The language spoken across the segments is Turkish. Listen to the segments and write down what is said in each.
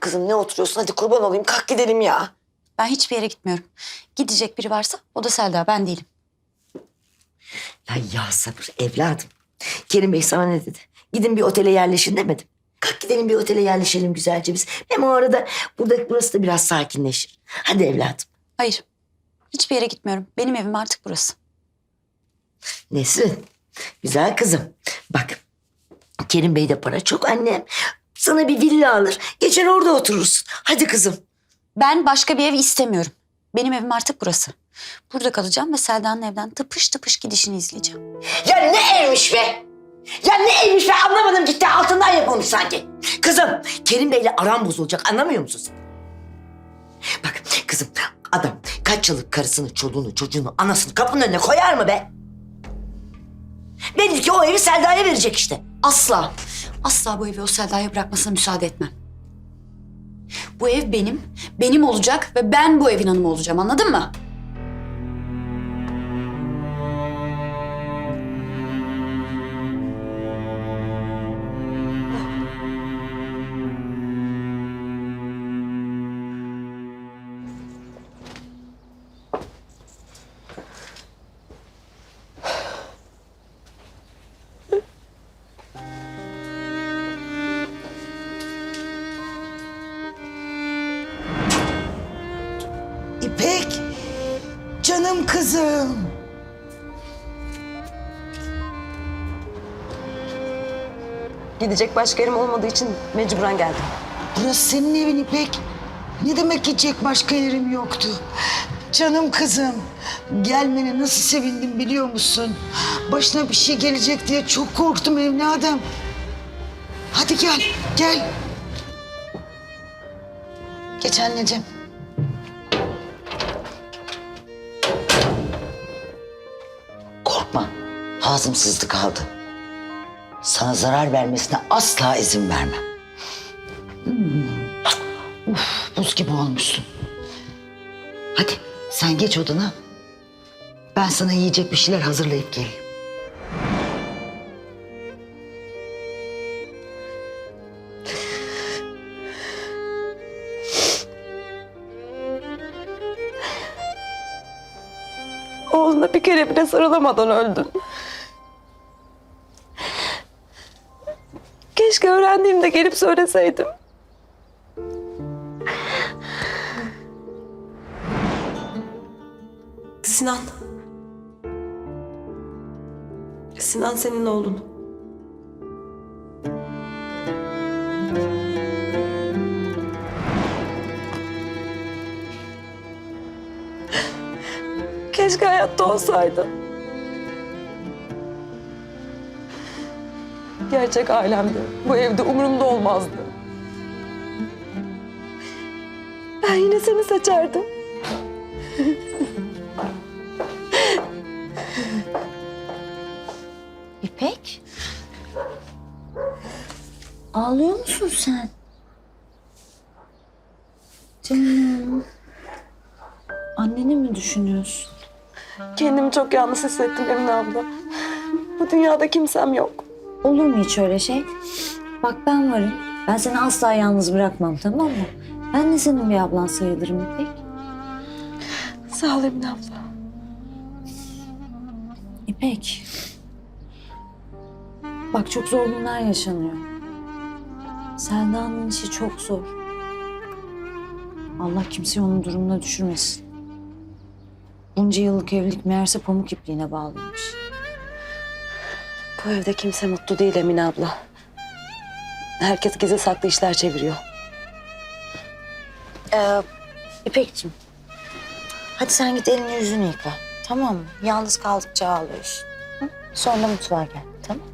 Kızım ne oturuyorsun? Hadi kurban olayım. Kalk gidelim ya. Ben hiçbir yere gitmiyorum. Gidecek biri varsa o da Selda ben değilim. Ya ya sabır evladım. Kerim Bey sana ne dedi? Gidin bir otele yerleşin demedim. Kalk gidelim bir otele yerleşelim güzelce biz. Hem o arada burada burası da biraz sakinleşir. Hadi evladım. Hayır. Hiçbir yere gitmiyorum. Benim evim artık burası. Nesrin, güzel kızım. Bak, Kerim Bey'de para çok annem. Sana bir villa alır. Geçer orada oturursun. Hadi kızım. Ben başka bir ev istemiyorum. Benim evim artık burası. Burada kalacağım ve Selda'nın evden tıpış tıpış gidişini izleyeceğim. Ya ne evmiş be? Ya ne evmiş be anlamadım gitti altından yapılmış sanki. Kızım Kerim Bey'le aram bozulacak anlamıyor musun sen? Bak kızım adam kaç yıllık karısını, çoluğunu, çocuğunu, anasını kapının önüne koyar mı be? Belli ki o evi Selda'ya verecek işte. Asla, asla bu evi o Selda'ya bırakmasına müsaade etmem. Bu ev benim, benim olacak ve ben bu evin hanımı olacağım anladın mı? Kızım. Gidecek başka yerim olmadığı için mecburen geldim. Burası senin evin İpek. Ne demek gidecek başka yerim yoktu. Canım kızım, gelmene nasıl sevindim biliyor musun? Başına bir şey gelecek diye çok korktum evladım. Hadi gel, gel. Geç anneciğim. Korkma. Hazımsızlık kaldı. Sana zarar vermesine asla izin vermem. Hmm. Uf, buz gibi olmuşsun. Hadi sen geç odana. Ben sana yiyecek bir şeyler hazırlayıp geleyim. Oğluna bir kere bile sarılamadan öldün. Keşke öğrendiğimde gelip söyleseydim. Sinan. Sinan senin oğlun. Keşke hayatta olsaydı. Gerçek ailemdi. Bu evde umurumda olmazdı. Ben yine seni seçerdim. İpek? Ağlıyor musun sen? Canım. Anneni mi düşünüyorsun? Kendimi çok yalnız hissettim Emine abla. Bu dünyada kimsem yok. Olur mu hiç öyle şey? Bak ben varım. Ben seni asla yalnız bırakmam tamam mı? Ben de senin bir ablan sayılırım İpek. Sağ ol Emine abla. İpek. Bak çok zor günler yaşanıyor. Selda'nın işi çok zor. Allah kimseyi onun durumuna düşürmesin. Bunca yıllık evlilik meğerse pamuk ipliğine bağlıymış. Bu evde kimse mutlu değil Emine abla. Herkes gizli saklı işler çeviriyor. Ee, İpek'ciğim. Hadi sen git elini yüzünü yıka. Tamam mı? Yalnız kaldıkça ağlıyorsun. Hı? Sonra mutfağa gel. Tamam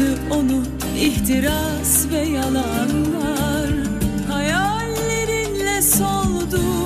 Sarstı onu ihtiras ve yalanlar. Hayallerinle soldu.